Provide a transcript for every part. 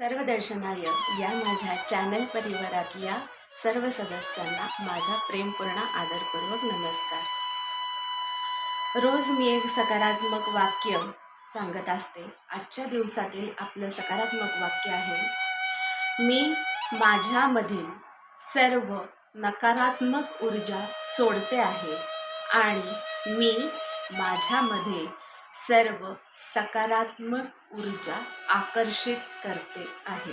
सर्व दर्शनाय या माझ्या चॅनल परिवारातल्या सर्व सदस्यांना माझा प्रेमपूर्ण आदरपूर्वक नमस्कार. रोज मी एक सकारात्मक वाक्य सांगत असते. आजच्या दिवसातील आपलं सकारात्मक वाक्य आहे मी माझ्यामधील सर्व नकारात्मक ऊर्जा सोडते आहे आणि मी माझ्यामध्ये सर्व सकारात्मक ऊर्जा आकर्षित करते आहे.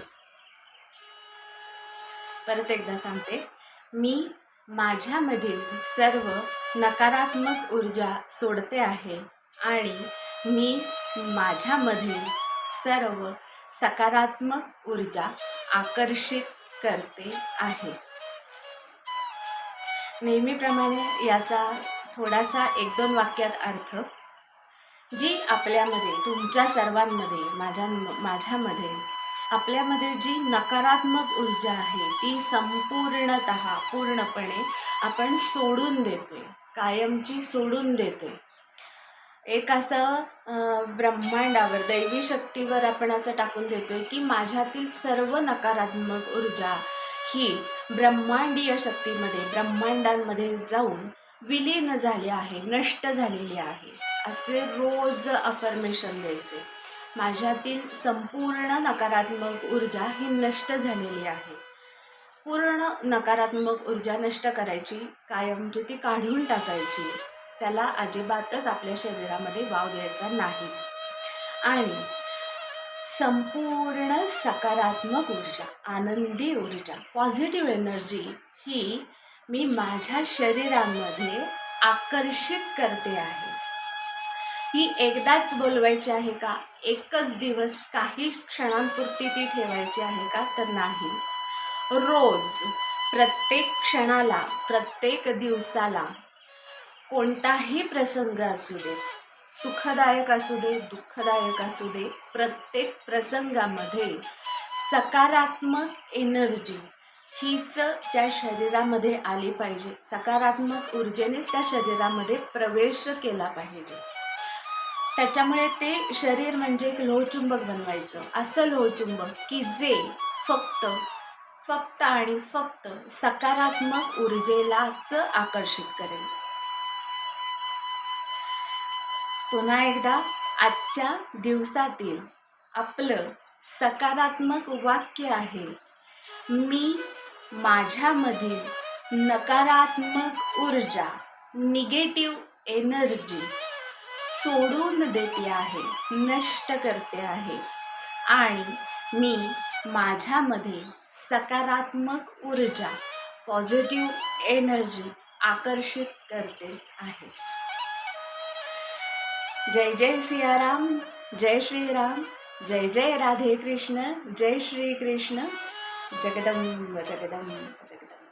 परत एकदा सांगते. मी माझ्यामधील सर्व नकारात्मक ऊर्जा सोडते आहे आणि मी माझ्यामधील सर्व सकारात्मक ऊर्जा आकर्षित करते आहे. नेहमीप्रमाणे याचा थोडासा एक दोन वाक्यात अर्थ जी आपल्यामध्ये तुमच्या सर्वांमध्ये माझ्या माझ्यामध्ये आपल्यामध्ये जी नकारात्मक ऊर्जा आहे ती संपूर्णत पूर्णपणे आपण सोडून देतोय कायमची सोडून देतोय. एक असं ब्रह्मांडावर दैवी शक्तीवर आपण असं टाकून देतोय की माझ्यातील सर्व नकारात्मक ऊर्जा ही ब्रह्मांडीय शक्तीमध्ये ब्रह्मांडांमध्ये जाऊन विलीन झाले आहे नष्ट झालेली आहे असे रोज अफर्मेशन द्यायचे. माझ्यातील संपूर्ण नकारात्मक ऊर्जा ही नष्ट झालेली आहे. पूर्ण नकारात्मक ऊर्जा नष्ट करायची कायमची ती काढून टाकायची. त्याला अजिबातच आपल्या शरीरामध्ये वाव द्यायचा नाही. आणि संपूर्ण सकारात्मक ऊर्जा आनंदी ऊर्जा पॉझिटिव्ह एनर्जी ही मी माझ्या शरीरामध्ये आकर्षित करते आहे. ही एकदाच बोलवायची आहे का? एकच दिवस काही क्षणांपुरती ती ठेवायची आहे का? तर नाही. रोज प्रत्येक क्षणाला प्रत्येक दिवसाला कोणताही प्रसंग असू दे सुखदायक असू दे दुःखदायक असू दे प्रत्येक प्रसंगामध्ये सकारात्मक एनर्जी हीच त्या शरीरामध्ये आली पाहिजे. सकारात्मक ऊर्जेनेच त्या शरीरामध्ये प्रवेश केला पाहिजे. त्याच्यामुळे ते शरीर म्हणजे एक लोहचुंबक बनवायचं. असं लोहचुंबक की जे फक्त फक्त आणि फक्त सकारात्मक ऊर्जेलाच आकर्षित करेल. पुन्हा एकदा आजच्या दिवसातील आपलं सकारात्मक वाक्य आहे मी माझ्यामधील नकारात्मक ऊर्जा निगेटिव्ह एनर्जी सोडून देते आहे नष्ट करते आहे. आणि मी माझ्यामध्ये सकारात्मक ऊर्जा पॉझिटिव्ह एनर्जी आकर्षित करते आहे. जय जय सियाराम जय श्रीराम जय जय राधे कृष्ण जय Shri Krishna Jagadam, jagadam, jagadam.